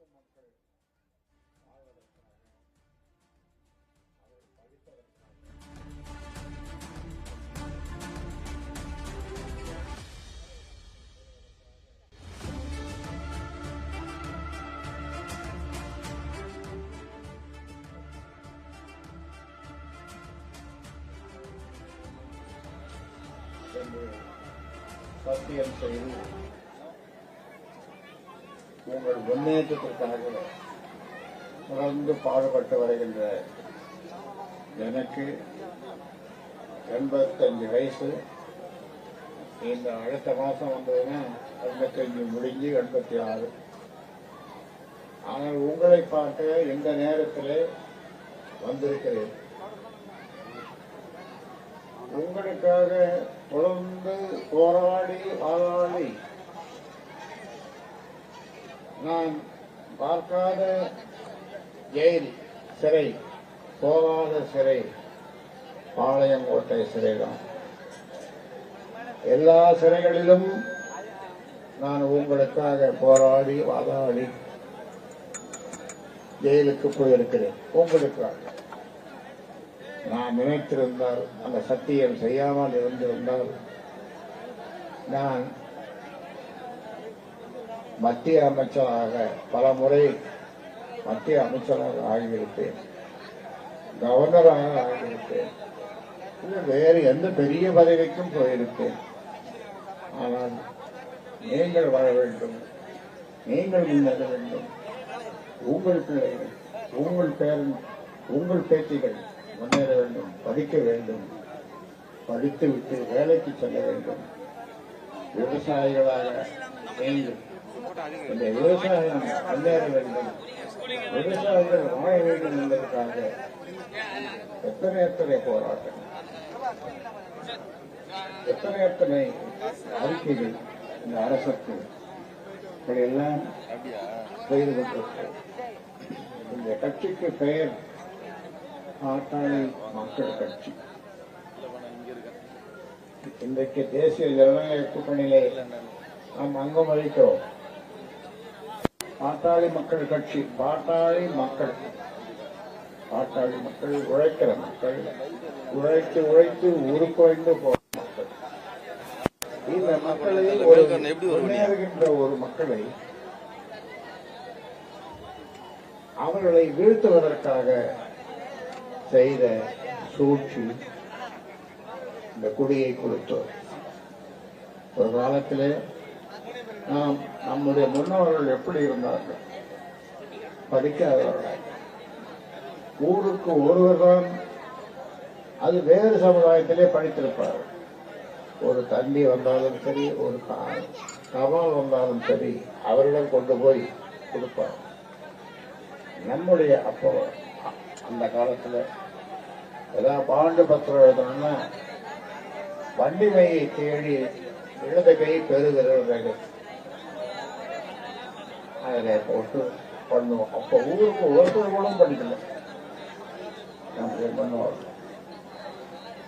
உழைக்கும் மக்கள் வாழ்வதற்காக அவர்கள் படிப்பதற்காக என்று சத்தியம் செய்து உங்கள் முன்னேற்றத்திற்காக தொடர்ந்து பாடுபட்டு வருகின்ற எனக்கு எண்பத்தஞ்சு வயசு. இந்த அடுத்த மாதம் வந்ததுன்னா எண்பத்தஞ்சு முடிஞ்சு எண்பத்தி ஆறு. ஆனால் உங்களை பார்க்க இந்த நேரத்தில் வந்திருக்கிறேன். உங்களுக்காக தொடர்ந்து போராடி ஆளாடி நான் பார்க்காத ஜெயில் சிறை போகாத சிறை பாளையங்கோட்டை சிறைதான். எல்லா சிறைகளிலும் நான் உங்களுக்காக போராடி வாதாடி ஜெயிலுக்கு போயிருக்கிறேன். உங்களுக்காக. நான் நினைத்திருந்தால் அந்த சத்தியம் செய்யாமல் இருந்திருந்தால் நான் மத்திய அமைச்சராக பல முறை மத்திய அமைச்சராக ஆகியிருப்பேன். கவர்னராக ஆகியிருப்பேன். வேறு எந்த பெரிய பதவிக்கும் போயிருப்பேன். ஆனால் நீங்கள் வர வேண்டும். நீங்கள் முன்னேற வேண்டும். உங்கள் பிள்ளைகள் உங்கள் பேரன் உங்கள் பேத்திகள் முன்னேற வேண்டும் படிக்க வேண்டும். படித்துவிட்டு வேலைக்கு செல்ல வேண்டும். விவசாயிகளாக நீங்கள் இந்த விவசாயம் முன்னேற வேண்டும் விவசாயிகள் வாழ வேண்டும் என்பதற்காக எத்தனை எத்தனை போராட்டம் எத்தனை எத்தனை அறிக்கைகள் இந்த அரசுக்கு இப்படியெல்லாம் செய்து கொண்டிருக்கிறோம் இந்த கட்சிக்கு பெயர் பாட்டாளி மக்கள் கட்சி. இன்றைக்கு தேசிய ஜனநாயக கூட்டணியிலே நாம் அங்கம் அளிக்கிறோம் பாட்டாளி மக்கள் கட்சி பாட்டாளி மக்கள். பாட்டாளி மக்கள் உழைக்கிற மக்கள் உழைத்து உழைத்து உருக்குலைந்து போற மக்கள். இந்த மக்களை ஒரு முன்னேறுகின்ற ஒரு மக்களை அவர்களை வீழ்த்துவதற்காக செய்த சூழ்ச்சி இந்த குடியை கொடுத்தோர் ஒரு காலத்திலே நாம் நம்முடைய முன்னோர்கள் எப்படி இருந்தார்கள்? படிக்காதவர்கள். ஊருக்கு ஒருவர் தான் அது வேறு சமுதாயத்திலே படித்திருப்பார் ஒரு தண்ணி வந்தாலும் சரி ஒரு கா- கமல் வந்தாலும் சரி அவரிடம் கொண்டு போய் கொடுப்பார். நம்முடைய அப்போ அந்த காலத்துல ஏதாவது பாண்டு பத்திரம் எழுதணும்னா வண்டிமையை தேடி இடது கை பெறுகிறது. அதில் போட்டு பண்ணுவோம். அப்போ ஊருக்கு ஒருத்தர் கூட படிக்கல நம்ம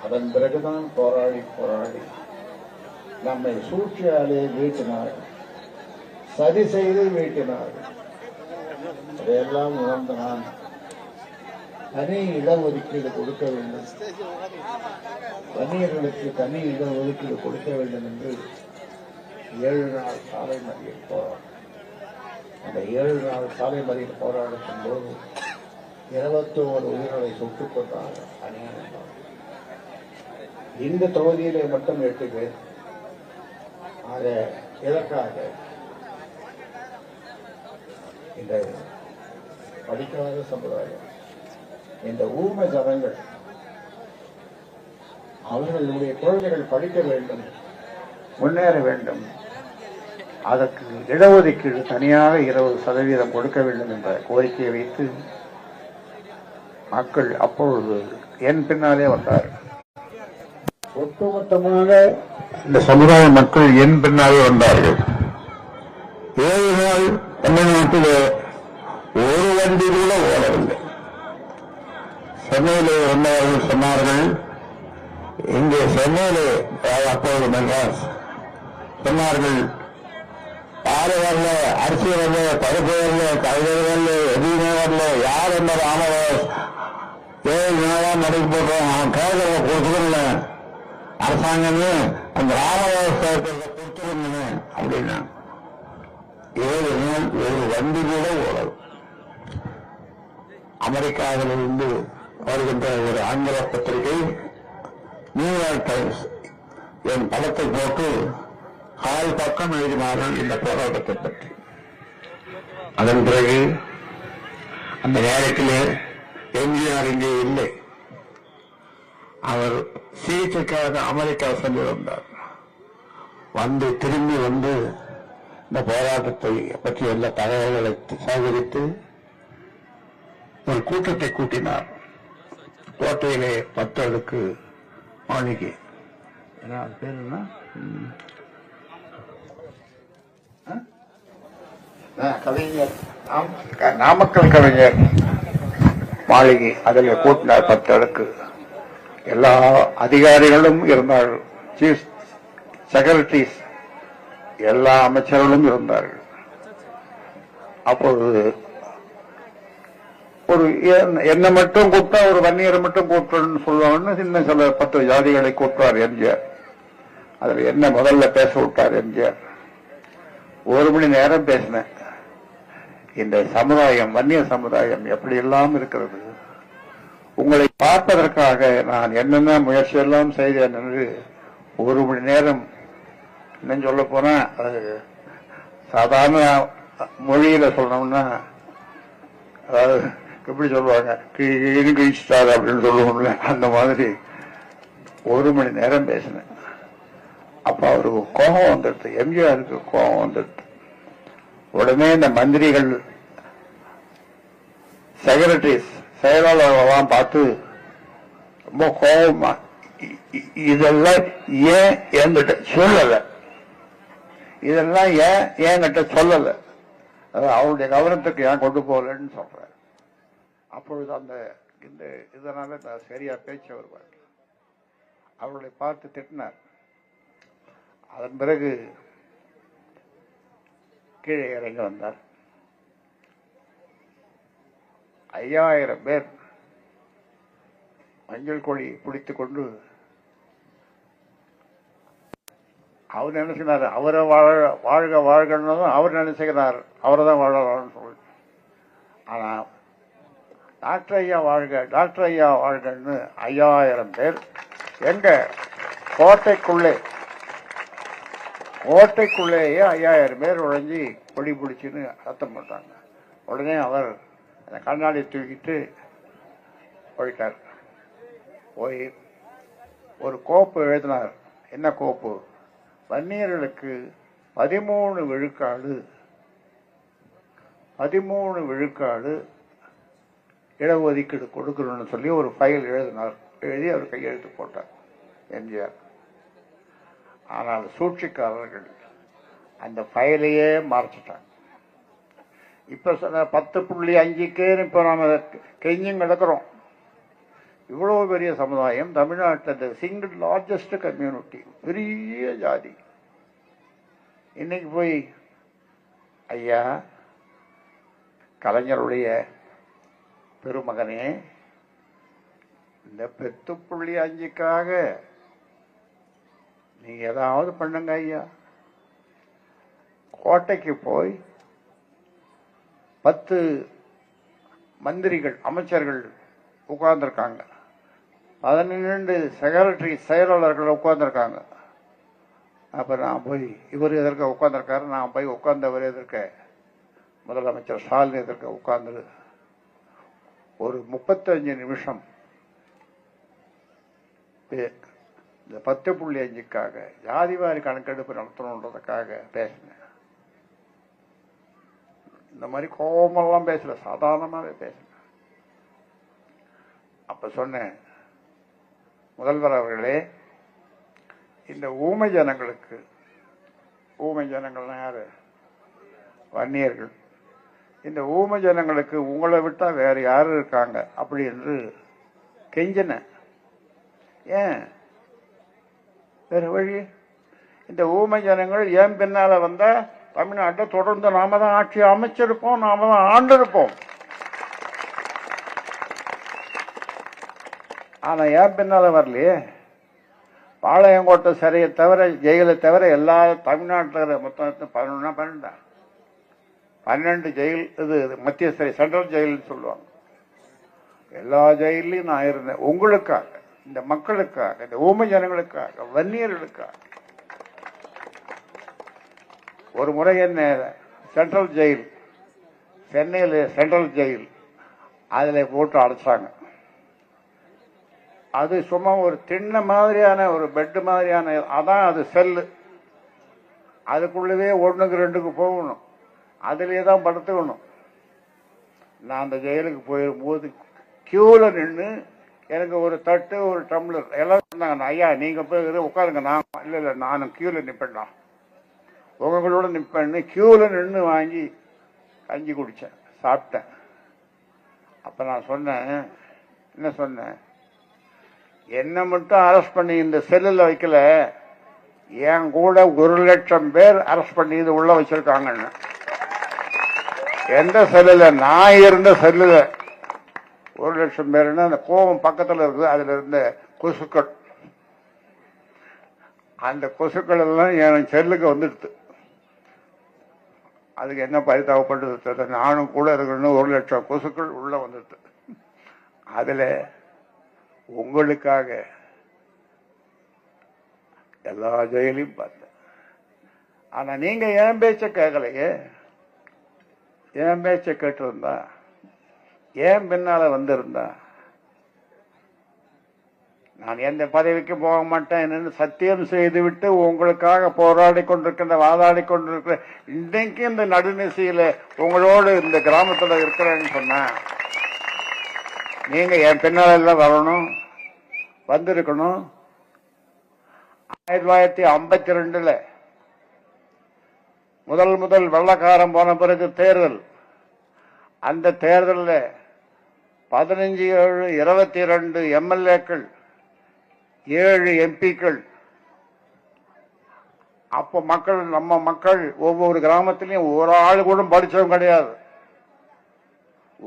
அதன் பிறகுதான் போராடி போராடி நம்மை சூழ்ச்சியாலே வீட்டினார்கள் சதி செய்து வீட்டினார்கள் அதையெல்லாம் உணர்ந்த நான் தனி இடஒதுக்கீடு கொடுக்க வேண்டும். வன்னியர்களுக்கு தனி இடஒதுக்கீடு கொடுக்க வேண்டும் என்று ஏழு நாள் சாலை மறியல் போராட்டம். அந்த ஏழு நாள் சாலை மறியல் போராட்டத்தின் போது இருபத்தோரு உயிர்களை சுட்டுக் கொண்டாங்க இந்த தொகுதியிலே மட்டும் எட்டு பேர் ஆக இதற்காக இந்த படிக்காத சமுதாயம் இந்த ஊமை ஜனங்கள் அவர்களுடைய குழந்தைகள் படிக்க வேண்டும் முன்னேற வேண்டும் அதற்கு இடஒதுக்கீடு தனியாக இருபது சதவீதம் கொடுக்க வேண்டும் என்ற கோரிக்கையை வைத்து மக்கள் அப்பொழுது என் பின்னாலே வந்தார். ஒட்டுமொத்தமாக இந்த சமுதாய மக்கள் என் பின்னாலே வந்தார்கள். ஏழு நாள் தமிழ்நாட்டிலே ஒரு வண்டி கூட ஓடவில்லை. சென்னையிலே இருந்தவர்கள் சொன்னார்கள் இங்கே சென்னையிலே அப்போது மெட்ராஸ். சொன்னார்கள் பாரு வரல அரிசி வரல பருப்பு வரல காய்கறி வரல எதுவுமே வரல யார் என்ன ராமதாஸ் ஏழு நாளா நடைக்கு போட்டோம் அவன் கேட்கறத அரசாங்கமே அந்த ராமவாசத்தை கேட்கறத கொடுத்துருங்க அப்படின்னா. ஏழு நாள் ஒரு வண்டி கூட ஓடல். அமெரிக்காவிலிருந்து வருகின்ற ஒரு ஆங்கில பத்திரிகை நியூயார்க் டைம்ஸ் என் படத்தை போட்டு கால் பக்கம் எழுதினார்கள் இந்த போராட்டத்தை பற்றி. அதன் பிறகு அந்த நேரத்திலே எம்ஜிஆர் இங்கே இல்லை. அவர் சிகிச்சைக்காக அமெரிக்கா சென்றிருந்தார். வந்து திரும்பி வந்து இந்த போராட்டத்தை பற்றி எல்லா தகவல்களை சேகரித்து ஒரு கூட்டத்தை கூட்டினார். கோட்டையிலே பத்து அடுக்கு மாளிகை. என்ன அது பேர் என்ன? கவிஞர். நாமக்கல் கவிஞர். மாளிகை அதில் கூட்டினார் பத்து அடுக்கு எல்லா அதிகாரிகளும் இருந்தார்கள். சீஃப் செக்ரட்டரிஸ் எல்லா அமைச்சர்களும் இருந்தார்கள். அப்பொழுது ஒரு என்ன என்னை மட்டும் கூப்பிட்டா ஒரு வன்னியரை மட்டும் கூப்பிட்டோன்னு சொல்லுவாங்கன்னு இன்னும் சில பத்து ஜாதிகளை கூப்பிட்டார் எம்ஜிஆர். அதுல என்ன முதல்ல பேச விட்டார் எம்ஜிஆர்? ஒரு மணி நேரம் பேசினேன். இந்த சமுதாயம் வன்னிய சமுதாயம் எப்படி எல்லாம் இருக்கிறது? உங்களை பார்ப்பதற்காக நான் என்னென்ன முயற்சி எல்லாம் செய்தேன் என்று ஒரு மணி நேரம் இன்னும் சொல்ல போனா அது சாதாரண மொழியில சொல்லணும்னா அதாவது எப்படி சொல்லுவாங்க? கிழிச்சிட்டாரு அப்படின்னு சொல்லுவோம்ல அந்த மாதிரி ஒரு மணி நேரம் பேசினேன். அப்ப அவருக்கு கோபம் வந்துடுது எம்ஜிஆருக்கு கோபம் வந்துடுது உடனே இந்த மந்திரிகள் செக்ரட்டரிஸ் செயலாளர்களெல்லாம் பார்த்து ரொம்ப கோபமா இதெல்லாம் ஏன் என்கிட்ட சொல்லல? இதெல்லாம் ஏன் என்கிட்ட சொல்லல? அது அவருடைய கவனத்துக்கு ஏன் கொண்டு போகலன்னு சொல்றாரு. அப்பொழுது அந்த இந்த இதனால நான் சரியா பேச்சு வருவார். அவர்களை பார்த்து திட்டினார். அதன் பிறகு கீழே இறங்கி வந்தார். ஐயாயிரம் பேர் மஞ்சள் கொடி பிடித்து கொண்டு அவர் நினைச்சினார் அவரை வாழ வாழ்க வாழ்கன்னதும் அவர் நினைச்சுக்கிறார் அவரை தான் வாழலாம்னு சொல்லி. ஆனால் டாக்டர் ஐயா வாழ்க டாக்டர் ஐயா வாழ்கன்னு ஐயாயிரம் பேர் எங்க கோட்டைக்குள்ளே கோட்டைக்குள்ளேயே ஐயாயிரம் பேர் உழைஞ்சி கொடி பிடிச்சின்னு சத்தம் போட்டாங்க உடனே அவர் அந்த கண்ணாடி தூக்கிட்டு போயிட்டார். போய் ஒரு கோப்பு எழுதினார். என்ன கோப்பு? வன்னியர்களுக்கு பதிமூணு விழுக்காடு பதிமூணு விழுக்காடு இடஒதுக்கீடு கொடுக்கணும்னு சொல்லி ஒரு ஃபைல் எழுதினார். எழுதி அவர் கையெழுத்து போட்டார். எம்ஜிஆர். ஆனால் சூழ்ச்சிக்காரர்கள் அந்த ஃபைலையே மறைச்சிட்டாங்க. இப்போ சொன்ன பத்து புள்ளி அஞ்சுக்கு இப்போ நாம் கெஞ்சும் கிடக்கிறோம். இவ்வளோ பெரிய சமுதாயம் தமிழ்நாட்டில் சிங்கிள் லார்ஜஸ்ட் கம்யூனிட்டி பெரிய ஜாதி. இன்னைக்கு போய் ஐயா கலைஞருடைய பெருமகனே இந்த பெத்து புள்ளி அஞ்சுக்காக நீங்கள் ஏதாவது பண்ணுங்க ஐயா. கோட்டைக்கு போய் பத்து மந்திரிகள் அமைச்சர்கள் உட்கார்ந்துருக்காங்க. பதினெண்டு செக்ரட்டரி செயலாளர்கள் உட்கார்ந்துருக்காங்க. அப்போ நான் போய் இவர் எதற்க உட்காந்துருக்காரு நான் போய் உட்கார்ந்தவர் எதற்க? முதலமைச்சர் ஸ்டாலின் எதற்க உட்கார்ந்து? ஒரு முப்பத்தஞ்சு நிமிஷம். பே- இந்த பத்து புள்ளி அஞ்சுக்காக ஜாதிவாரி கணக்கெடுப்பு நடத்தணுன்றதுக்காக பேசினேன். இந்த மாதிரி கோபமெல்லாம் பேசல சாதாரணமாகவே பேசினேன். அப்ப சொன்னேன் முதல்வர் அவர்களே இந்த ஊமை ஜனங்களுக்கு ஊமை ஜனங்கள்னா யாரு? வன்னியர்கள். இந்த ஊமை ஜனங்களுக்கு உங்களை விட்டா வேற யார் இருக்காங்க? அப்படி என்று கெஞ்சின ஏன்? வேற வழி. இந்த ஊமை ஜனங்கள் ஏன் பின்னால வந்தா? தமிழ்நாட்டை தொடர்ந்து நாம தான் ஆட்சி அமைச்சிருப்போம் நாம தான் ஆண்டிருப்போம். ஆனா ஏன் பின்னால வரலையே? பாளையங்கோட்டை சிறையை தவிர ஜெயிலை தவிர எல்லா தமிழ்நாட்டில் மொத்தம் பதினொன்னா பன்னெண்டா? பன்னெண்டு ஜெயில் இது இது மத்திய சிறை சென்ட்ரல் ஜெயில்னு சொல்லுவாங்க. எல்லா ஜெயிலையும் நான் இருந்தேன். உங்களுக்காக. இந்த மக்களுக்காக இந்த ஊமை ஜனங்களுக்காக வன்னியர்களுக்காக. ஒரு முறை என்ன சென்ட்ரல் ஜெயில் சென்னையில் சென்ட்ரல் ஜெயில் அதில் போட்டு அடைச்சாங்க. அது சும்மா ஒரு திண்ண மாதிரியான ஒரு பெட்டு மாதிரியான அதான் அது செல்லு அதுக்குள்ளவே ஒன்றுக்கு ரெண்டுக்கு போகணும். அதுலேயே தான் படுத்துக்கணும். நான் அந்த ஜெயிலுக்கு போயிருக்கும்போது க்யூவில் நின்று எனக்கு ஒரு தட்டு ஒரு டம்ளர். எல்லாம் சொன்னாங்க ஐயா நீங்க போய் உட்காருங்க. நான் இல்ல இல்ல நானும் கியூல நிப்பேன்டா. உங்களோட நிற்பேன்னு கியூல நின்று வாங்கி கஞ்சி குடிச்சேன் சாப்பிட்டேன். அப்ப நான் சொன்னேன் என்ன சொன்னேன்? என்ன மட்டும் அரெஸ்ட் பண்ணி இந்த செல்லுல வைக்கல. என் கூட ஒரு லட்சம் பேர் அரெஸ்ட் பண்ணி இது உள்ள வச்சிருக்காங்கன்னு. எந்த செல்லுல நான் இருந்த செல்லுல ஒரு லட்சம் பேருன்னா அந்த கோவம் பக்கத்தில் இருக்குது அதில் இருந்த கொசுக்கள். அந்த கொசுக்கள் எல்லாம் என் செல்லுக்கு வந்துடுது அதுக்கு என்ன பரிதாபப்பட்டது தெரியல. நானும் கூட இருக்கணும்னு ஒரு லட்சம் கொசுக்கள் உள்ள வந்துடுது அதில் உங்களுக்காக எல்லா ஜெயிலையும் பார்த்தேன். ஆனால் நீங்கள் என் பேச்சை கேட்கலையே என் பேச்சை கேட்டிருந்தா ஏன் பின்னால வந்திருந்தா? நான் எந்த பதவிக்கு போக மாட்டேன் என்னென்னு சத்தியம் செய்துவிட்டு உங்களுக்காக போராடி கொண்டிருக்கின்ற வாதாடி கொண்டிருக்கிற இன்றைக்கு இந்த நடுநிசையில உங்களோடு இந்த கிராமத்துல இருக்கிறேன்னு சொன்ன நீங்க என் பின்னால வரணும் வந்திருக்கணும். ஆயிரத்தி தொள்ளாயிரத்தி ஐம்பத்தி ரெண்டுல முதல் முதல் வெள்ளக்காரன் போன பிறகு தேர்தல். அந்த தேர்தலில் பதினஞ்சு ஏழு இருபத்தி ரெண்டு எம்எல்ஏக்கள் ஏழு எம்பிக்கள். அப்ப மக்கள் நம்ம மக்கள் ஒவ்வொரு கிராமத்திலையும் ஒரு ஆள் கூட படிச்சவங்க கிடையாது.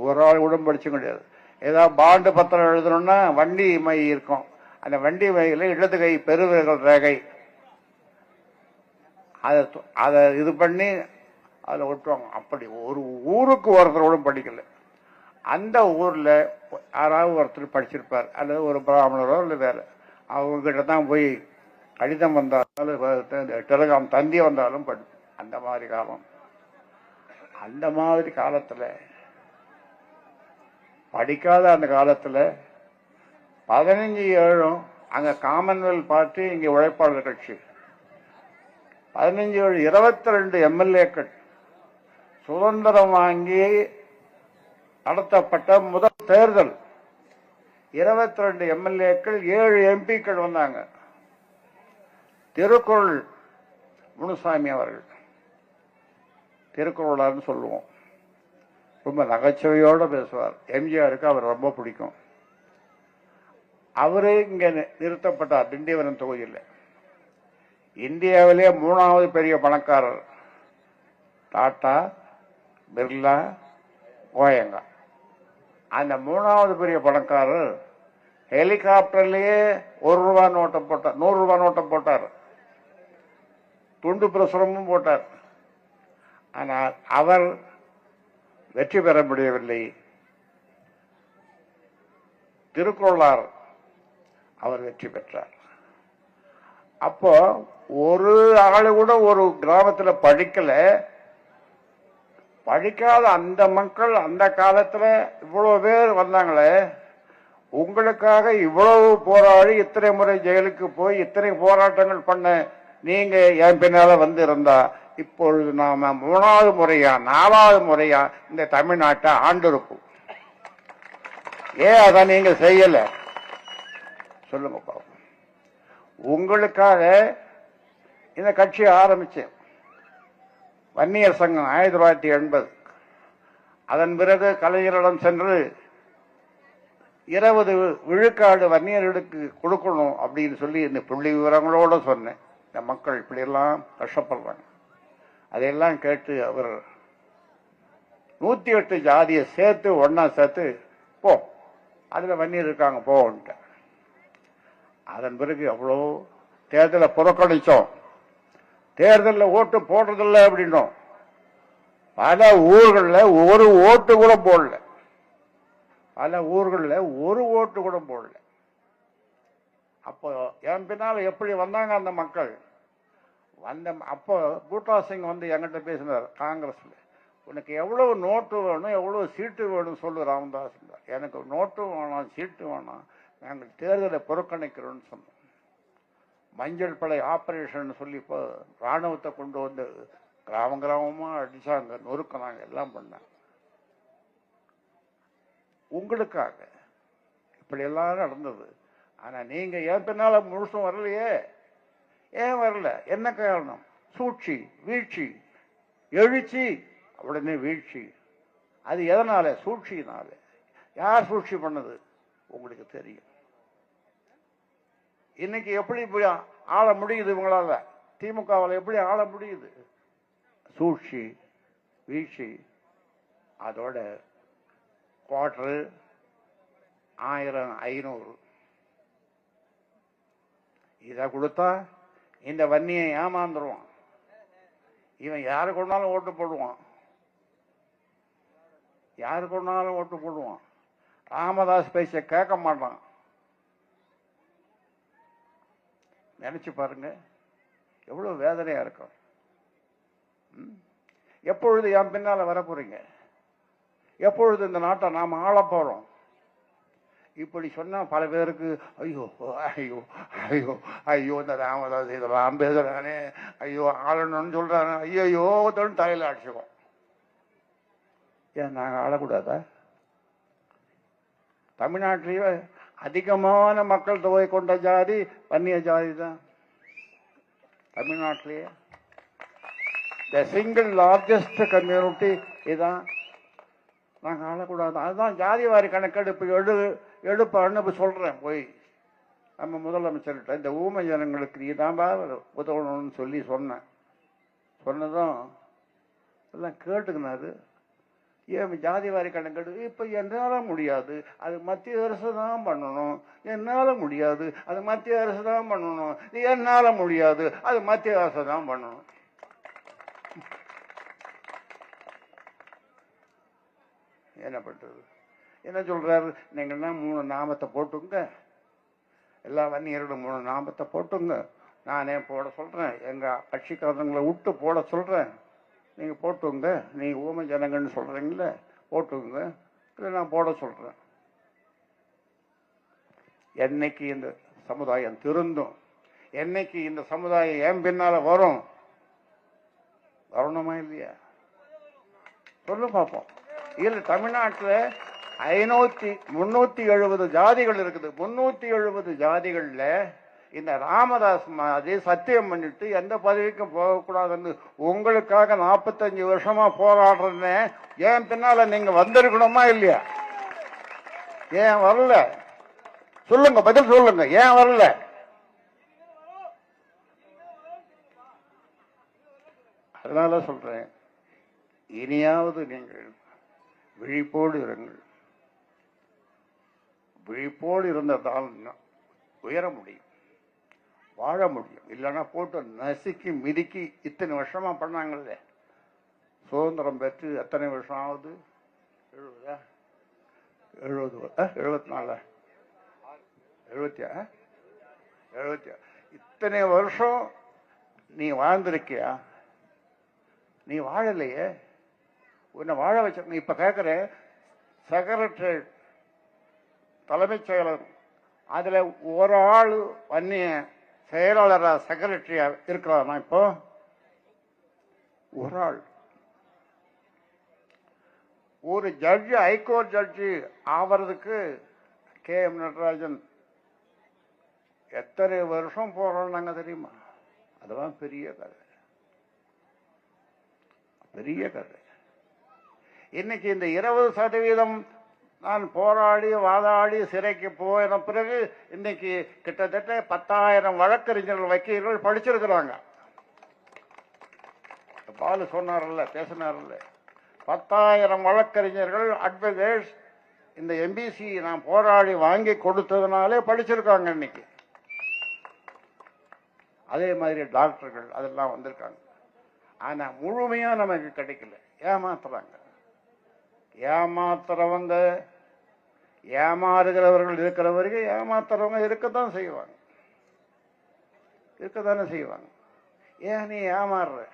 ஒரு ஆள் கூட படிச்சவங்க கிடையாது. ஏதாவது பாண்டு பத்திரம் எழுதணும்னா வண்டி மை இருக்கும். அந்த வண்டி மையில இடது கை பெருவிரல் ரேகை. அதை அதை இது பண்ணி அதில் ஒட்டுவாங்க. அப்படி ஒரு ஊருக்கு ஒருத்தர் கூட படிக்கலை. அந்த ஊர்ல யாராவது ஒருத்தர் படிச்சிருப்பார் அல்லது ஒரு பிராமணரோ இல்லை வேற அவங்க கிட்ட தான் போய் கடிதம் வந்தாலும் டெலிகிராம் தந்தி வந்தாலும் படி அந்த மாதிரி காலம். அந்த மாதிரி காலத்துல படிக்காத அந்த காலத்துல பதினஞ்சு ஏழும் அங்க காமன்வெல்த் பார்ட்டி இங்கே உழைப்பாளர் கட்சி. பதினஞ்சு ஏழு இருபத்தி ரெண்டு எம்எல்ஏக்கள் சுதந்திரம் வாங்கி நடத்தப்பட்ட முதல் தேர்தல். இருபத்தி ரெண்டு எம்எல்ஏக்கள் ஏழு எம்பிக்கள் வந்தாங்க. திருக்குறள் முனுசாமி அவர்கள். திருக்குறளார்னு சொல்லுவோம். ரொம்ப நகைச்சுவையோடு பேசுவார். எம்ஜிஆருக்கு அவர் ரொம்ப பிடிக்கும். அவரே இங்கே நிறுத்தப்பட்டார் திண்டிவனம் தொகுதியில். இந்தியாவிலே மூணாவது பெரிய பணக்காரர். டாட்டா பிர்லா கோயங்கா. அந்த மூணாவது பெரிய பணக்காரர் ஹெலிகாப்டர்லயே ஒரு ரூபா நோட்டை போட்டார் நூறு ரூபா நோட்டை போட்டார். துண்டு பிரசுரமும் போட்டார். ஆனால் அவர் வெற்றி பெற முடியவில்லை. திருக்குறளார் அவர் வெற்றி பெற்றார். அப்போ ஒரு ஆளு கூட ஒரு கிராமத்தில் படிக்கல. படிக்காத அந்த மக்கள் அந்த காலத்துல இவ்வளவு பேர் வந்தாங்களே உங்களுக்காக இவ்வளவு போராடி இத்தனை முறை ஜெயிலுக்கு போய் இத்தனை போராட்டங்கள் பண்ண நீங்க என் பின்னால வந்து இருந்தா இப்பொழுது நாம மூணாவது முறையா நாலாவது முறையா இந்த தமிழ்நாட்டை ஆண்டிருக்கும் ஏன் அதை நீங்க செய்யல? சொல்லுங்க பாப்போம் உங்களுக்காக இந்த கட்சியை ஆரம்பிச்சேன். வன்னியர் சங்கம் ஆயிரத்தி தொள்ளாயிரத்தி எண்பது. அதன் பிறகு கலைஞரிடம் சென்று இருபது விழுக்காடு வன்னியர்களுக்கு கொடுக்கணும் அப்படின்னு சொல்லி இந்த புள்ளி விவரங்களோட சொன்னேன். இந்த மக்கள் இப்படியெல்லாம் கஷ்டப்படுறாங்க. அதையெல்லாம் கேட்டு அவர் நூற்றி எட்டு ஜாதியை சேர்த்து ஒன்றா சேர்த்து போ அதில் வன்னியர் இருக்காங்க போன்ட்டு அதன் பிறகு அவ்வளோ தேர்தலை புறக்கணிச்சோம் தேர்தலில் ஓட்டு போடுறதில்ல அப்படின்னோம். பல ஊர்களில் ஒரு ஓட்டு கூட போடல. பல ஊர்களில் ஒரு ஓட்டு கூட போடல. அப்போ என் பின்னால் எப்படி வந்தாங்க அந்த மக்கள்? வந்த அப்போ பூட்டா சிங் வந்து என்கிட்ட பேசினார் காங்கிரஸில். உனக்கு எவ்வளவு நோட்டு வேணும் எவ்வளவு சீட்டு வேணும் சொல்லு ராமதாஸ் எனக்கு நோட்டு வேணாம் சீட்டு வேணாம் நாங்கள் தேர்தலை புறக்கணிக்கிறோம்னு சொன்னோம் மஞ்சள் படை ஆப்ரேஷன் சொல்லி இப்போ ராணுவத்தை கொண்டு வந்து கிராம கிராமமா அடிச்சாங்க நொறுக்கினாங்க எல்லாம் பண்ணாங்க. உங்களுக்காக இப்படி எல்லாம் நடந்தது. ஆனா நீங்க ஏன் பின்னால் முழுசும் வரலையே? ஏன் வரல? என்ன காரணம்? சூழ்ச்சி வீழ்ச்சி எழுச்சி உடனே வீழ்ச்சி. அது எதனால? சூழ்ச்சியினால. யார் சூழ்ச்சி பண்ணது? உங்களுக்கு தெரியும். இன்னைக்கு எப்படி போய் ஆள முடியுது இவங்களால? திமுகவில் எப்படி ஆள முடியுது? சூழ்ச்சி வீழ்ச்சி. அதோட குவார்டரு ஆயிரம் ஐநூறு. இதை கொடுத்தா இந்த வன்னியை ஏமாந்துருவான். இவன் யாரு கொண்டாலும் ஓட்டு போடுவான். யாரு கொண்டாலும் ஓட்டு போடுவான். ராமதாஸ் பேச்ச கேட்க மாட்டான். நினைச்சு பாருங்க. எவ்வளவு வேதனையா இருக்கும். ம்? எப்பொழுது என் பின்னால வர எப்பொழுது இந்த நாட்டை நாம் ஆள போறோம்? இப்படி சொன்னா பல பேருக்கு ஐயோ ஐயோ ஐயோ ஐயோ இந்த ராமதாஸ் இதெல்லாம் பேசுறானே ஐயோ ஆளணும்னு சொல்றானே ஐயோ தொழில் தலையில அடிச்சுக்கோம். ஏன் நாங்க ஆளக்கூடாதா? தமிழ்நாட்டிலேயே அதிகமான மக்கள் தொகை கொண்ட ஜாதி வன்னிய ஜாதி தான். தமிழ்நாட்டிலேயே. த சிங்கிள் லார்ஜஸ்ட் கம்யூனிட்டி இதுதான் நாங்கள் ஆளக்கூடாது அதுதான் ஜாதி வாரி கணக்கெடுப்பு எடு எடுப்பான்னு இப்போ சொல்கிறேன் போய். நம்ம முதலமைச்சர்கிட்ட இந்த ஊமை ஜனங்களுக்கு நீ தான் உதவணும்னு சொல்லி சொன்னேன். சொன்னதும் எல்லாம் கேட்டுக்கினாரு. ஏன் ஜாதி வாரி கணக்கெடு இப்போ என்னால் முடியாது. அது மத்திய அரசு தான் பண்ணணும். என்னால் முடியாது. அது மத்திய அரசு தான் பண்ணணும். என்னால் முடியாது. அது மத்திய அரசு தான் பண்ணணும். என்ன பண்ணுறது என்ன சொல்கிறாரு நீங்கன்னா மூணு நாமத்தை போட்டுங்க. எல்லா வன்னியரோட மூணு நாமத்தை போட்டுங்க. நானே போட சொல்கிறேன் எங்கள் கட்சிக்காரங்களை விட்டு போட சொல்கிறேன் நீங்கள் போட்டுங்க நீங்கள் ஊமை ஜனங்கன்னு சொல்கிறீங்களே போட்டுங்க இல்லை நான் போட சொல்கிறேன் என்னைக்கு இந்த சமுதாயம் திருந்தும் என்னைக்கு இந்த சமுதாயம் என் பின்னால் வரும்? வரணுமா இல்லையா? சொல்லு பார்ப்போம் இல்ல தமிழ்நாட்டில் ஐநூற்றி முந்நூற்றி எழுபது ஜாதிகள் இருக்குது. முந்நூற்றி எழுபது ஜாதிகளில் இந்த ராமதாஸ் மாதிரி சத்தியம் பண்ணிட்டு எந்த பதவிக்கும் போகக்கூடாதுன்னு உங்களுக்காக நாற்பத்தஞ்சு வருஷமா போராடுறேன்னு ஏன் பின்னால நீங்க வந்திருக்கணுமா இல்லையா? ஏன் வரல? சொல்லுங்க பதில் சொல்லுங்க. ஏன் வரல? அதனால சொல்றேன் இனியாவது நீங்கள் விழிப்போடு இருங்கள். விழிப்போடு இருந்ததால் உயர முடியும். வாழ முடியும். இல்லைன்னா போட்டு நசுக்கி மிதிக்கி இத்தனை வருஷமா பண்ணாங்கல்ல? சுதந்திரம் பெற்று எத்தனை வருஷம் ஆகுது? எழுபதா? எழுபது எழுபத்தி நாலு எழுபத்தியா எழுபத்தி இத்தனை வருஷம் நீ வாழ்ந்திருக்கியா? நீ வாழலையே? உன்னை வாழ வச்ச நீ இப்ப கேட்கிற செக்ரட்டரி தலைமைச் செயலர் அதுல ஒரு ஆள் வன்னிய செயலாளராக செக்ரட்டரியா இருக்கிறானா இப்போ? ஒரு ஆள். ஒரு ஜட்ஜ் ஹைகோர்ட் ஜட்ஜி ஆவறதுக்கு கே. எம். நடராஜன் எத்தனை வருஷம் போறோம் நாங்க தெரியுமா? அதெல்லாம் பெரிய கதை. பெரிய கதை. இன்னைக்கு இந்த இருபது சதவீதம் நான் போராடி வாதாடி சிறைக்கு போன பிறகு இன்னைக்கு கிட்டத்தட்ட பத்தாயிரம் வழக்கறிஞர்கள் வக்கீல்கள் படிச்சிருக்கிறாங்க. பாலு சொன்னார்ல பேசினார்ல. பத்தாயிரம் வழக்கறிஞர்கள் அட்வொகேட்ஸ் இந்த எம்பிசி நான் போராடி வாங்கி கொடுத்ததுனாலே படிச்சிருக்காங்க இன்னைக்கு. அதே மாதிரி டாக்டர்கள் அதெல்லாம் வந்திருக்காங்க. ஆனா முழுமையா நமக்கு கிடைக்கல. ஏமாத்துறாங்க. ஏமாத்துறவங்க ஏமாறுகிறவர்கள் இருக்கிற வரைக்கும் ஏமாத்துறவங்க இருக்கத்தான் செய்வாங்க. இருக்கத்தானே செய்வாங்க. ஏன் நீ ஏமாறுற?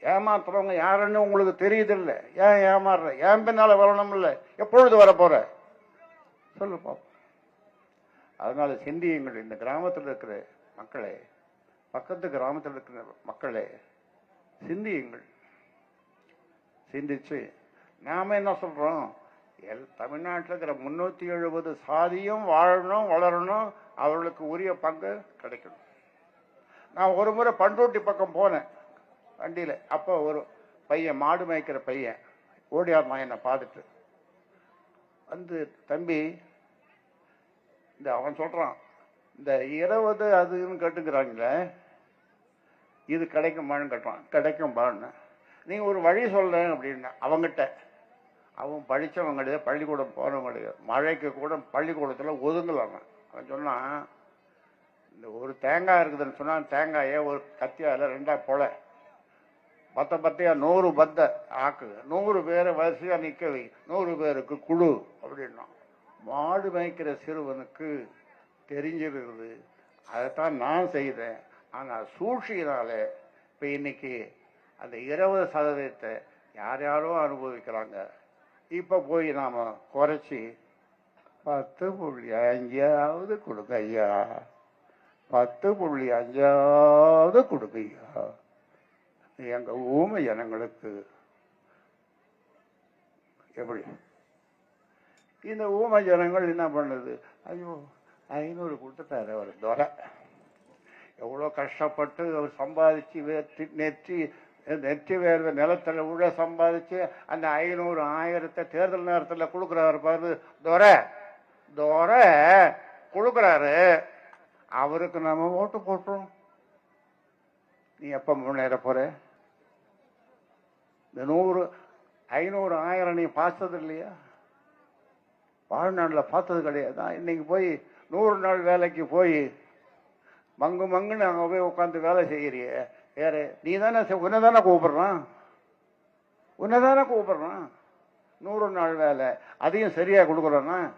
ஏமாத்துறவங்க யாருன்னு உங்களுக்கு தெரியுதில்ல. ஏன் ஏமாறுற? ஏன் பின்னால வரணும் இல்லை எப்பொழுது வரப்போற? சொல்லு பாப்போம். அதனால சிந்தியுங்கள். இந்த கிராமத்தில் இருக்கிற மக்களே பக்கத்து கிராமத்தில் இருக்கிற மக்களே சிந்தியுங்கள். சிந்திச்சு நாம என்ன சொல்றோம்? தமிழ்நாட்டில் இருக்கிற முன்னூத்தி எழுபது சாதியும் வாழணும் வளரணும் அவர்களுக்கு உரிய பங்கு கிடைக்கணும். நான் ஒரு முறை பண்ருட்டி பக்கம் போனேன் வண்டியில. அப்போ ஒரு பையன் மாடு மேய்க்கிற பையன் ஓடியார் என்னை பார்த்துட்டு வந்து தம்பி இந்த அவன் சொல்றான் இந்த இருபது அதுன்னு கேட்டுக்கிறாங்களே இது கிடைக்குமான்னு கேட்டான். கிடைக்கும் பான்னு நீ ஒரு வழி சொல்றேன் அப்படின்னு அவங்ககிட்ட அவன் படிச்சவன் கிடையாது பள்ளிக்கூடம் போனவன் கிடையாது மழைக்கு கூட பள்ளிக்கூடத்தில் ஒதுங்கலாம் அவன் சொன்னான் இந்த ஒரு தேங்காய் இருக்குதுன்னு சொன்னால் தேங்காயை ஒரு கத்தியால் ரெண்டாக பொல பத்த பத்தையா நூறு பத்த ஆக்கு. நூறு பேரை வரிசையாக நிற்க வை. நூறு பேருக்கு குழு அப்படின்னா மாடு மேய்க்கிற சிறுவனுக்கு தெரிஞ்சிருக்குது. அதைத்தான் நான் செய்தேன். ஆனால் சூழ்ச்சியினால இப்போ இன்னைக்கு அந்த இருபது சதவீதத்தை யார் யாரோ அனுபவிக்கிறாங்க. இப்ப போய் நாம குறைச்சி பத்து புள்ளி அஞ்சாவது கொடுங்க ஐயா பத்து புள்ளி அஞ்சாவது கொடுங்க ஐயா எங்க ஊமை ஜனங்களுக்கு எப்படி? இந்த ஊமை ஜனங்கள் என்ன பண்ணுது? ஐயோ ஐநூறு கொடுத்துட்டாரு அவர் துறை எவ்வளோ கஷ்டப்பட்டு அவர் சம்பாதிச்சு வெற்றி நெற்றி நெற்றி வேர்வை நிலத்துல உள்ள சம்பாதிச்சு அந்த ஐநூறு ஆயிரத்தை தேர்தல் நேரத்தில் கொடுக்குறாரு பாரு துரை. துரை கொடுக்குறாரு. அவருக்கு நம்ம ஓட்டு போட்டுரும் நீ எப்போ முன்னேற போற? இந்த நூறு ஐநூறு ஆயிரம் நீ பார்த்தது இல்லையா? வாழ்நாளில் பார்த்தது கிடையாது. இன்னைக்கு போய் நூறு நாள் வேலைக்கு போய் மங்கு மங்குன்னு அங்கே போய் உட்காந்து வேலை செய்கிறியே வேற நீ தானே உன்னை தானே கூப்பிடுறான்? உன்னை தானே கூப்பிடுறான்? நூறு நாள் வேலை. அதையும் சரியா கொடுக்குறோன்னா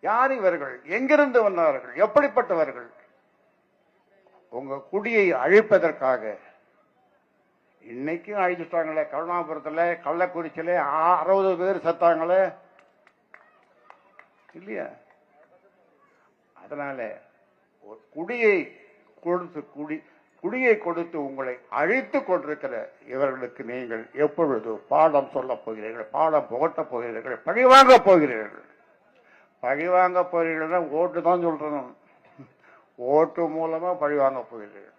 யார் இவர்கள்? எங்கிருந்து வந்தார்கள்? எப்படிப்பட்டவர்கள்? உங்க குடியை அழிப்பதற்காக. இன்னைக்கும் அழிச்சுட்டாங்களே கருணாபுரத்துல கள்ளக்குறிச்சியில அறுபது பேர் செத்தாங்களே. இல்லையா? அதனால ஒரு குடியை கொடுத்து குடி குடியை கொடுத்து உங்களை அழித்து கொண்டிருக்கிற இவர்களுக்கு நீங்கள் எப்பொழுது பாடம் சொல்லப் போகிறீர்கள்? பாடம் புகட்டப் போகிறீர்கள்? பழிவாங்க போகிறீர்கள். பழிவாங்க போகிறீர்கள் ஓட்டு தான் சொல்றணும். ஓட்டு மூலமா பழிவாங்க போகிறீர்கள்.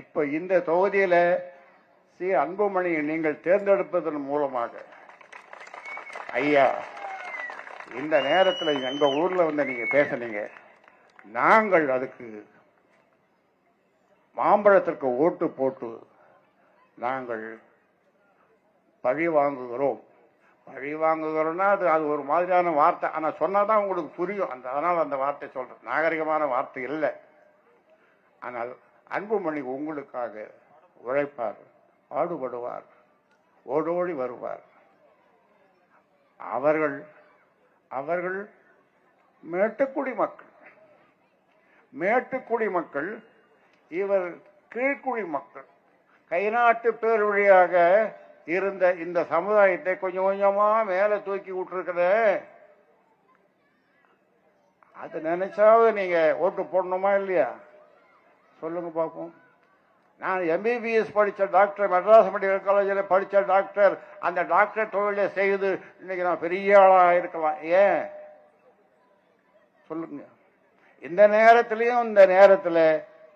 இப்ப இந்த தொகுதியில சி. அன்புமணியை நீங்கள் தேர்ந்தெடுப்பதன் மூலமாக ஐயா இந்த நேரத்தில் எங்க ஊர்ல வந்து நீங்க பேசுனீங்க. நாங்கள் அதுக்கு மாம்பழத்திற்கு ஓட்டு போட்டு நாங்கள் பழி வாங்குகிறோம். பழி வாங்குகிறோம்னா அது அது ஒரு மாதிரியான வார்த்தை. ஆனால் சொன்னால் தான் உங்களுக்கு புரியும். அந்த அதனால் அந்த வார்த்தை சொல்கிறேன் நாகரிகமான வார்த்தை இல்லை. ஆனால் அன்புமணி உங்களுக்காக உழைப்பார் பாடுபடுவார் ஓடோடி வருவார். அவர்கள் அவர்கள் மேட்டுக்குடி மக்கள். மேட்டுக்குடி மக்கள் இவர் கீழ்க்குடி மக்கள். கைநாட்டு பேர் வழியாக இருந்த இந்த சமுதாயத்தை கொஞ்சம் கொஞ்சமா மேல தூக்கி விட்டுருக்கிற அது நினைச்சாவது நீங்க ஓட்டு போடணுமா இல்லையா? சொல்லுங்க பார்ப்போம் நான் எம்பிபிஎஸ் படிச்ச டாக்டர் மெட்ராஸ் மெடிக்கல் காலேஜில் படிச்ச டாக்டர். அந்த டாக்டர் தொழிலை செய்து இன்னைக்கு நான் பெரிய ஆளா இருக்கலாம். ஏன்? சொல்லுங்க. இந்த நேரத்திலையும் இந்த நேரத்தில்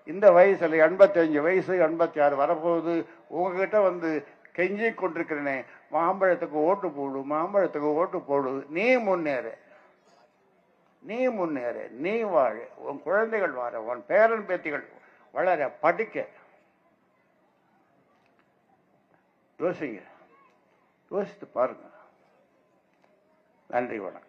இந்த வயசுல எண்பத்தஞ்சு வயசு எண்பத்தி ஆறு வரப்போகுது. உங்ககிட்ட வந்து கெஞ்சி கொண்டிருக்கிறேனே. மாம்பழத்துக்கு ஓட்டு போடு மாம்பழத்துக்கு ஓட்டு போடு. நீ முன்னேறு. நீ முன்னேறு. நீ வாழ. உன் குழந்தைகள் வாழ உன் பேரன் பேத்திகள் வளர படிக்க. யோசிங்க. யோசித்து பாருங்க. நன்றி வணக்கம்.